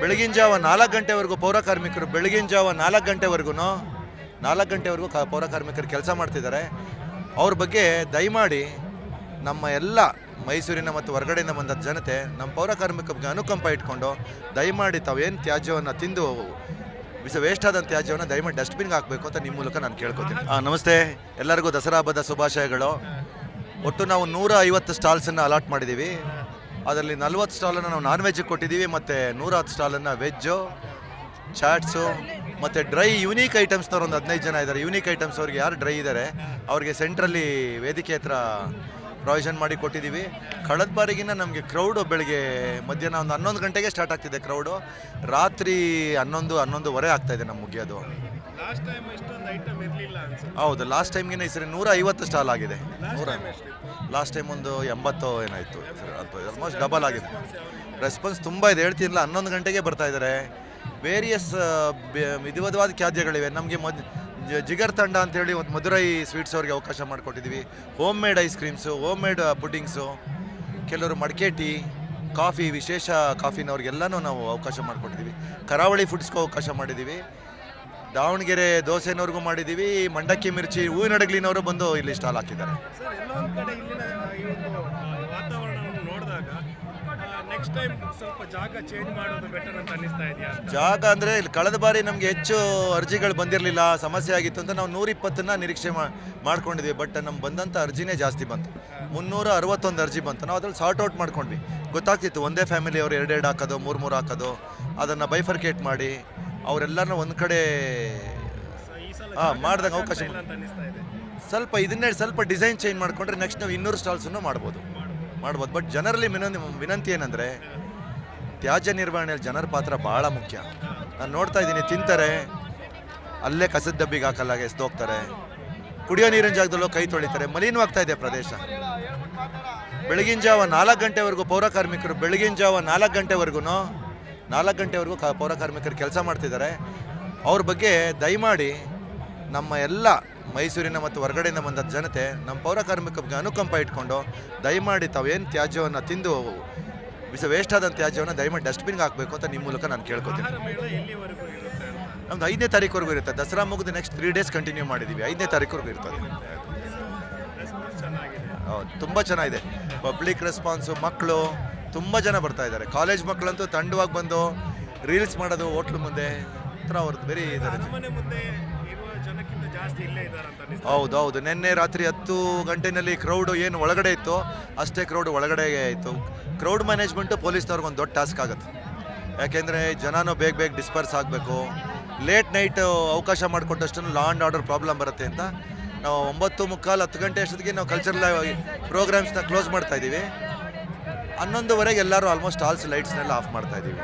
ಬೆಳಗಿನ ಜಾವ ನಾಲ್ಕು ಗಂಟೆವರೆಗೂ ಪೌರ ಕಾರ್ಮಿಕರು ಬೆಳಗಿನ ಜಾವ ನಾಲ್ಕು ಗಂಟೆವರೆಗೂ ನಾಲ್ಕು ಗಂಟೆವರೆಗೂ ಕ ಪೌರ ಕಾರ್ಮಿಕರು ಕೆಲಸ ಮಾಡ್ತಿದ್ದಾರೆ. ಅವ್ರ ಬಗ್ಗೆ ದಯಮಾಡಿ ನಮ್ಮ ಎಲ್ಲ ಮೈಸೂರಿನ ಮತ್ತು ಹೊರಗಡೆಯಿಂದ ಬಂದ ಜನತೆ, ನಮ್ಮ ಪೌರ ಬಗ್ಗೆ ಅನುಕಂಪ ಇಟ್ಕೊಂಡು ದಯಮಾಡಿ ತಾವೇನು ತ್ಯಾಜ್ಯವನ್ನು ತಿಂದು ಬಿಸ ವೇಸ್ಟ್ ಆದಂಥ ತ್ಯಾಜ್ಯವನ್ನು ದಯಮಾಡಿ ಡಸ್ಟ್ಬಿನ್ಗೆ ಹಾಕಬೇಕು ಅಂತ ನಿಮ್ಮ ಮೂಲಕ ನಾನು ಕೇಳ್ಕೊತೀನಿ. ನಮಸ್ತೆ. ಎಲ್ಲರಿಗೂ ದಸರಾ ಹಬ್ಬದ ಶುಭಾಶಯಗಳು. ಒಟ್ಟು ನಾವು ನೂರ ಐವತ್ತು ಸ್ಟಾಲ್ಸನ್ನು ಅಲಾಟ್ ಮಾಡಿದ್ದೀವಿ. ಅದರಲ್ಲಿ ನಲ್ವತ್ತು ಸ್ಟಾಲನ್ನು ನಾವು ನಾನ್ ವೆಜ್ ಕೊಟ್ಟಿದ್ದೀವಿ, ಮತ್ತು ನೂರ ಹತ್ತು ಸ್ಟಾಲನ್ನು ವೆಜ್ಜು, ಚಾಟ್ಸು, ಮತ್ತು ಡ್ರೈ ಯೂನಿಕ್ ಐಟಮ್ಸ್ನವ್ರು ಒಂದು ಹದಿನೈದು ಜನ ಇದ್ದಾರೆ. ಯುನೀಕ್ ಐಟಮ್ಸ್ ಅವ್ರಿಗೆ ಯಾರು ಡ್ರೈ ಇದ್ದಾರೆ, ಅವ್ರಿಗೆ ಸೆಂಟ್ರಲ್ಲಿ ವೇದಿಕೆ ಹತ್ರ ಪ್ರಾವಿಷನ್ ಮಾಡಿ ಕೊಟ್ಟಿದ್ದೀವಿ. ಕಳೆದ ಬಾರಿಗಿನ ನಮಗೆ ಕ್ರೌಡು ಬೆಳಗ್ಗೆ ಮಧ್ಯಾಹ್ನ ಒಂದು ಹನ್ನೊಂದು ಗಂಟೆಗೆ ಸ್ಟಾರ್ಟ್ ಆಗ್ತಿದೆ ಕ್ರೌಡು ರಾತ್ರಿ ಹನ್ನೊಂದು ಹನ್ನೊಂದುವರೆ ಆಗ್ತಾಯಿದೆ ನಮ್ಮ ಮುಗಿಯೋದು. ಹೌದು ಲಾಸ್ಟ್ ಟೈಮ್ಗಿನ ಈ ಸರಿ ನೂರ ಐವತ್ತು ಸ್ಟಾಲ್ ಆಗಿದೆ ನೂರ ಲಾಸ್ಟ್ ಟೈಮ್ ಒಂದು ಎಂಬತ್ತು ಏನಾಯಿತು ಆಲ್ಮೋಸ್ಟ್ ಡಬಲ್ ಆಗಿದೆ. ರೆಸ್ಪಾನ್ಸ್ ತುಂಬ ಇದೆ ಹೇಳ್ತಿರಲಿಲ್ಲ ಹನ್ನೊಂದು ಗಂಟೆಗೆ ಬರ್ತಾ ಇದ್ದಾರೆ. ವೇರಿಯಸ್ ವಿಧವಿಧವಾದ ಖಾದ್ಯಗಳಿವೆ ನಮಗೆ ಮದ್ ಜಿಗರ್ ತಂಡ ಅಂತೇಳಿ ಒಂದು ಮಧುರೈ ಸ್ವೀಟ್ಸ್ ಅವ್ರಿಗೆ ಅವಕಾಶ ಮಾಡಿಕೊಟ್ಟಿದ್ವಿ home made ice creams home made puddings ಕೆಲವರು ಮಡಿಕೆ ಟೀ, ಕಾಫಿ, ವಿಶೇಷ ಕಾಫಿನವ್ರಿಗೆಲ್ಲನೂ ನಾವು ಅವಕಾಶ ಮಾಡಿಕೊಟ್ಟಿದ್ದೀವಿ. ಕರಾವಳಿ ಫುಡ್ಸ್ಗೂ ಅವಕಾಶ ಮಾಡಿದ್ದೀವಿ. ದಾವಣಗೆರೆ ದೋಸೆನವ್ರಿಗೂ ಮಾಡಿದ್ದೀವಿ. ಮಂಡಕ್ಕಿ ಮಿರ್ಚಿ, ಹೂವಿನ ಅಡಗ್ಲಿನವರು ಬಂದು ಇಲ್ಲಿ ಸ್ಟಾಲ್ ಹಾಕಿದ್ದಾರೆ. ನೆಕ್ಸ್ಟ್ ಟೈಮ್ ಸ್ವಲ್ಪ ಜಾಗ ಚೇಂಜ್ ಮಾಡೋದು ಬೆಟರ್ ಅಂತ ಅನ್ನಿಸ್ತಾ ಇದೆಯಾ ಜಾಗ ಅಂದರೆ ಇಲ್ಲಿ ಕಳೆದ ಬಾರಿ ನಮಗೆ ಹೆಚ್ಚು ಅರ್ಜಿಗಳು ಬಂದಿರಲಿಲ್ಲ ಸಮಸ್ಯೆ ಆಗಿತ್ತು ಅಂತ ನಾವು ನೂರಿಪ್ಪತ್ತನ್ನ ನಿರೀಕ್ಷೆ ಮಾ ಮಾಡ್ಕೊಂಡಿದ್ವಿ. ಬಟ್ ನಮ್ಗೆ ಬಂದಂಥ ಅರ್ಜಿನೇ ಜಾಸ್ತಿ ಬಂತು. ಮುನ್ನೂರ ಅರವತ್ತೊಂದು ಅರ್ಜಿ ಬಂತು. ನಾವು ಅದ್ರಲ್ಲಿ ಸಾರ್ಟ್ ಔಟ್ ಮಾಡ್ಕೊಂಡ್ವಿ. ಗೊತ್ತಾಗ್ತಿತ್ತು ಒಂದೇ ಫ್ಯಾಮಿಲಿ ಅವರು ಎರಡೆರಡು ಹಾಕೋದು ಮೂರು ಮೂರು ಹಾಕೋದು ಅದನ್ನು ಬೈಫರ್ಕೇಟ್ ಮಾಡಿ ಅವರೆಲ್ಲರನ್ನ ಒಂದು ಕಡೆ ಹಾಂ ಮಾಡ್ದಂಗೆ ಅವಕಾಶ ಸ್ವಲ್ಪ ಇದನ್ನೇ ಸ್ವಲ್ಪ ಡಿಸೈನ್ ಚೇಂಜ್ ಮಾಡಿಕೊಂಡ್ರೆ ನೆಕ್ಸ್ಟ್ ನಾವು ಇನ್ನೂರು ಸ್ಟಾಲ್ಸನ್ನು ಮಾಡ್ಬೋದು. ಮಾಡ್ಬೋದು. ಬಟ್ ಜನರಲ್ಲಿ ವಿನಂತಿ ವಿನಂತಿ ಏನಂದರೆ, ತ್ಯಾಜ್ಯ ನಿರ್ವಹಣೆಯಲ್ಲಿ ಜನರ ಪಾತ್ರ ಭಾಳ ಮುಖ್ಯ. ನಾನು ನೋಡ್ತಾ ಇದ್ದೀನಿ, ತಿಂತಾರೆ, ಅಲ್ಲೇ ಕಸದ ಡಬ್ಬಿಗೆ ಹಾಕಲ್ಲಾಗೆ ಎಸ್ದೋಗ್ತಾರೆ ಕುಡಿಯೋ ನೀರಿನ ಜಾಗದಲ್ಲೂ ಕೈ ತೊಳಿತಾರೆ. ಮಲಿನವಾಗ್ತಾ ಇದೆ ಪ್ರದೇಶ. ಬೆಳಗಿನ ಜಾವ ನಾಲ್ಕು ಗಂಟೆವರೆಗೂ ಪೌರ ಕಾರ್ಮಿಕರು, ಬೆಳಗಿನ ಜಾವ ನಾಲ್ಕು ಗಂಟೆವರೆಗೂ ನಾಲ್ಕು ಗಂಟೆವರೆಗೂ ಕ, ಪೌರ ಕಾರ್ಮಿಕರು ಕೆಲಸ ಮಾಡ್ತಿದ್ದಾರೆ. ಅವ್ರ ಬಗ್ಗೆ ದಯಮಾಡಿ ನಮ್ಮ ಎಲ್ಲ ಮೈಸೂರಿನ ಮತ್ತು ಹೊರಗಡೆಯಿಂದ ಬಂದ ಜನತೆ ನಮ್ಮ ಪೌರ ಕಾರ್ಮಿಕ ಬಗ್ಗೆ ಅನುಕಂಪ ಇಟ್ಕೊಂಡು ದಯಮಾಡಿ ತಾವೇನು ತ್ಯಾಜ್ಯವನ್ನು ತಿಂದು ಬಿಸ ವೇಸ್ಟ್ ಆದ ತ್ಯಾಜ್ಯವನ್ನು ದಯಮಾಡಿ ಡಸ್ಟ್ಬಿನ್ಗೆ ಹಾಕಬೇಕು ಅಂತ ನಿಮ್ಮ ಮೂಲಕ ನಾನು ಕೇಳ್ಕೊತೀನಿ. ನಮ್ದು ಐದನೇ ತಾರೀಕುವರೆಗೂ ಇರುತ್ತೆ. ದಸರಾ ಮುಗಿದು ನೆಕ್ಸ್ಟ್ ತ್ರೀ ಡೇಸ್ ಕಂಟಿನ್ಯೂ ಮಾಡಿದ್ದೀವಿ ಐದನೇ ತಾರೀಕುವರೆಗೂ ಇರ್ತದೆ. ಹೌದು ತುಂಬ ಚೆನ್ನಾಗಿದೆ. ಪಬ್ಲಿಕ್ ರೆಸ್ಪಾನ್ಸು ಮಕ್ಕಳು ತುಂಬ ಜನ ಬರ್ತಾ ಇದ್ದಾರೆ. ಕಾಲೇಜ್ ಮಕ್ಕಳಂತೂ ತಂಡವಾಗಿ ಬಂದು ರೀಲ್ಸ್ ಮಾಡೋದು ಹೋಟ್ಲು ಮುಂದೆ ಹತ್ರ ಅವ್ರದ್ದು ಬೇರೆ ಇದ್ದಾರೆ ಹೌದು ಹೌದು ನಿನ್ನೆ ರಾತ್ರಿ ಹತ್ತು ಗಂಟೆನಲ್ಲಿ ಕ್ರೌಡ್ ಏನು ಒಳಗಡೆ ಇತ್ತು, ಅಷ್ಟೇ ಕ್ರೌಡ್ ಒಳಗಡೆ ಇತ್ತು. ಕ್ರೌಡ್ ಮ್ಯಾನೇಜ್ಮೆಂಟು ಪೊಲೀಸ್ನವ್ರಿಗೆ ಒಂದು ದೊಡ್ಡ ಟಾಸ್ಕ್ ಆಗುತ್ತೆ. ಯಾಕೆಂದರೆ ಜನನೂ ಬೇಗ ಬೇಗ ಡಿಸ್ಪರ್ಸ್ ಆಗಬೇಕು. ಲೇಟ್ ನೈಟ್ ಅವಕಾಶ ಮಾಡಿಕೊಟ್ಟಷ್ಟು ಲಾ ಆ್ಯಂಡ್ ಆರ್ಡರ್ ಪ್ರಾಬ್ಲಮ್ ಬರುತ್ತೆ ಅಂತ ನಾವು ಒಂಬತ್ತು ಮುಕ್ಕಾಲು ಹತ್ತು ಗಂಟೆ ಅಷ್ಟೊತ್ತಿಗೆ ನಾವು ಕಲ್ಚರಲ್ ಪ್ರೋಗ್ರಾಮ್ಸ್ನ ಕ್ಲೋಸ್ ಮಾಡ್ತಾ ಇದ್ದೀವಿ. ಹನ್ನೊಂದುವರೆಗೆ ಎಲ್ಲರೂ ಆಲ್ಮೋಸ್ಟ್ ಆಲ್ಸ್ ಲೈಟ್ಸ್ನೆಲ್ಲ ಆಫ್ ಮಾಡ್ತಾ ಇದ್ದೀವಿ.